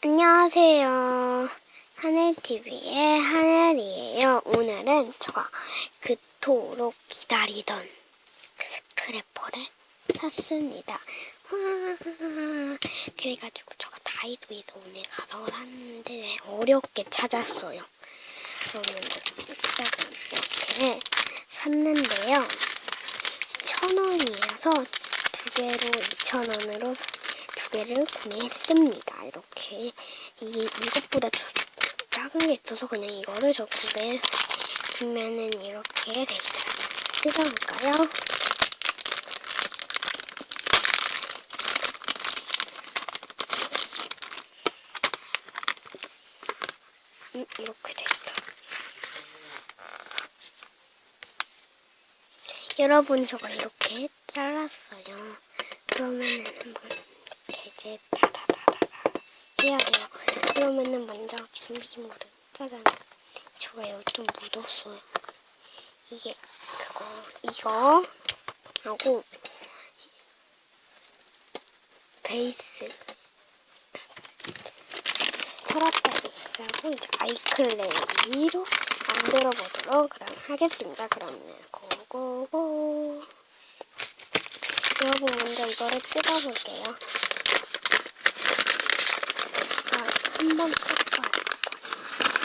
안녕하세요. 하늘TV의 하늘이에요. 오늘은 제가 그토록 기다리던 그 스크래퍼를 샀습니다. 와, 그래가지고 제가 다이소에서 오늘 가서 샀는데 어렵게 찾았어요. 그러면 일단 이렇게 샀는데요. 천 원이어서 두 개로 이천 원으로 두 개를 구매했습니다. 이렇게 이 이것보다 조- 작은 게 있어서 그냥 이거를 저 구매하면은 이렇게 돼 있어요. 뜯어볼까요? 음, 이렇게 돼 있다. 여러분 저거 이렇게 잘랐어요. 그러면은 한번 이제 다다다다다 해야 돼요. 그러면은 먼저 준비물은 짜잔. 여기 좀 묻었어요. 이게 그거 이거 하고 베이스 철학과 베이스하고 이제 아이클레이로 만들어 보도록 그럼 하겠습니다. 그러면 고고고 여러분 먼저 이거를 뜯어볼게요. 아, 한번 뜯어요.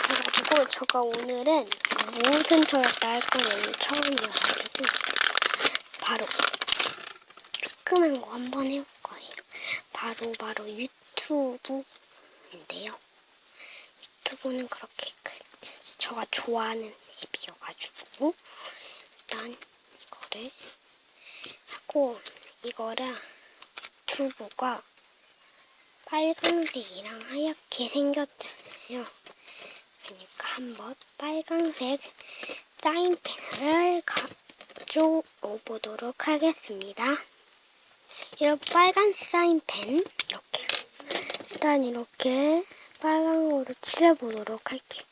그래가지고 제가 오늘은 무슨 철학과 할 거는 처음이어가지고 바로 조그만 거 한번 해볼 거예요. 바로 바로 유튜브인데요. 유튜브는 그렇게 그 제가 좋아하는 앱이어가지고 일단 이거를 하고 이거랑 유튜브가 빨간색이랑 하얗게 생겼잖아요. 그러니까 한번 빨간색 사인펜을 가져오 보도록 하겠습니다. 이런 빨간 사인펜 이렇게 일단 이렇게 빨간 거로 칠해보도록 할게요.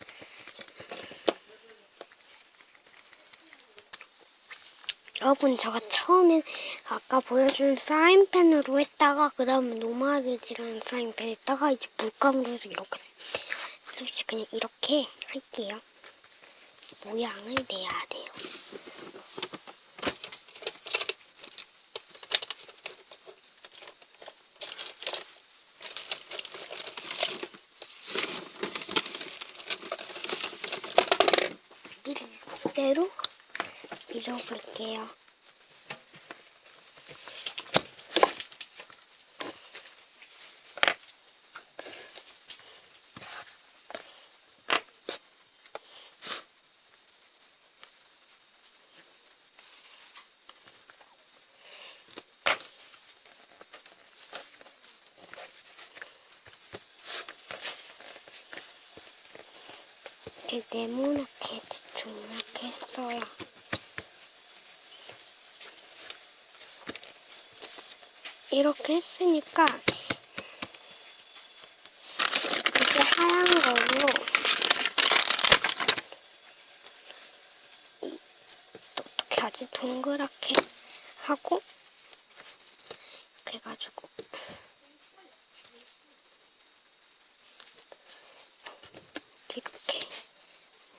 여러분 제가 처음에 아까 보여준 사인펜으로 했다가 그 다음에 노마르지라는 사인펜 했다가 이제 물감으로 이렇게 그래서 이제 그냥 이렇게 할게요. 모양을 내야 돼요. 이대로 밀어볼게요. 이렇게 네모나게 대충 이렇게 했어요. 이렇게 했으니까 이제 하얀 걸로 어떻게 하지? 동그랗게 하고 이렇게 해가지고 이렇게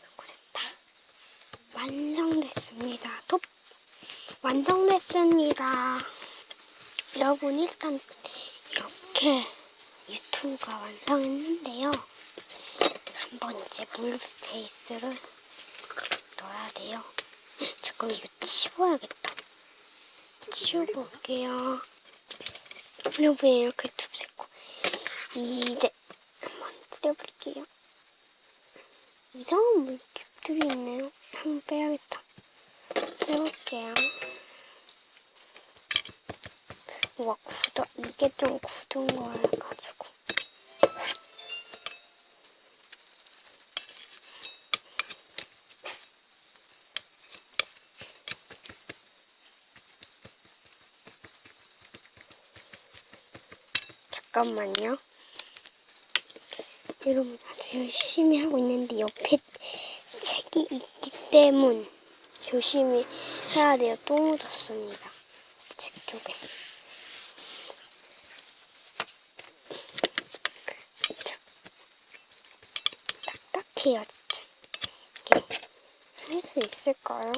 이렇게 됐다. 완성됐습니다. 톱 완성됐습니다. 여러분 일단 이렇게 유튜브가 완성했는데요. 한번 이제 물 베이스를 넣어야 돼요. 잠깐 이거 치워야겠다. 치워볼게요. 여러분 이렇게 둡새고 이제 한번 뿌려볼게요. 이상한 물집들이 있네요. 한번 빼야겠다. 빼볼게요. 와 굳어 이게 좀 굳은 거여가지고. 잠깐만요. 여러분 열심히 하고 있는데 옆에 책이 있기 때문 조심히 해야 돼요. 또 묻었습니다. 책 쪽에 답답해요, 진짜. 이게 할 수 있을까요?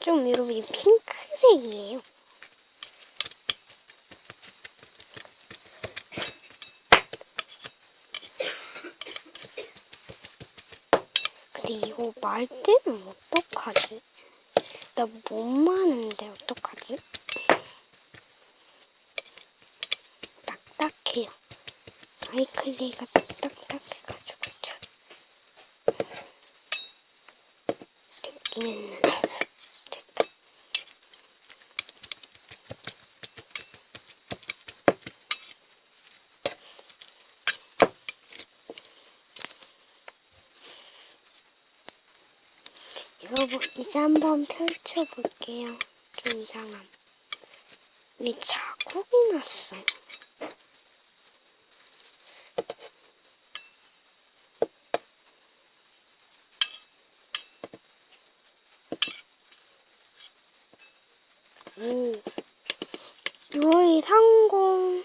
좀 여러분 이 핑크색이에요. 근데 이거 말 때는 어떡하지? 나 못 마는데 어떡하지? 딱딱해요. 아이클레이가 딱딱해가지고 참. 됐긴 했는데. 됐다. 여러분 이제 한번 펼쳐볼게요. 좀 이상함. 왜 자국이 났어? 오, 요리 성공.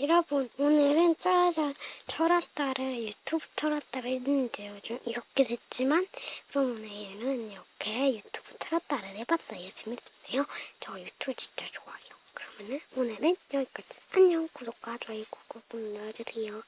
여러분 오늘은 짜잔 철았다를 유튜브 철았다를 했는데 요즘 이렇게 됐지만 그럼 오늘은 이렇게 유튜브 철았다를 해봤어요. 재밌었네요. 저 유튜브 진짜 좋아요. 그러면은 오늘은 여기까지. 안녕. 구독과 좋아요 꾹꾹 눌러주세요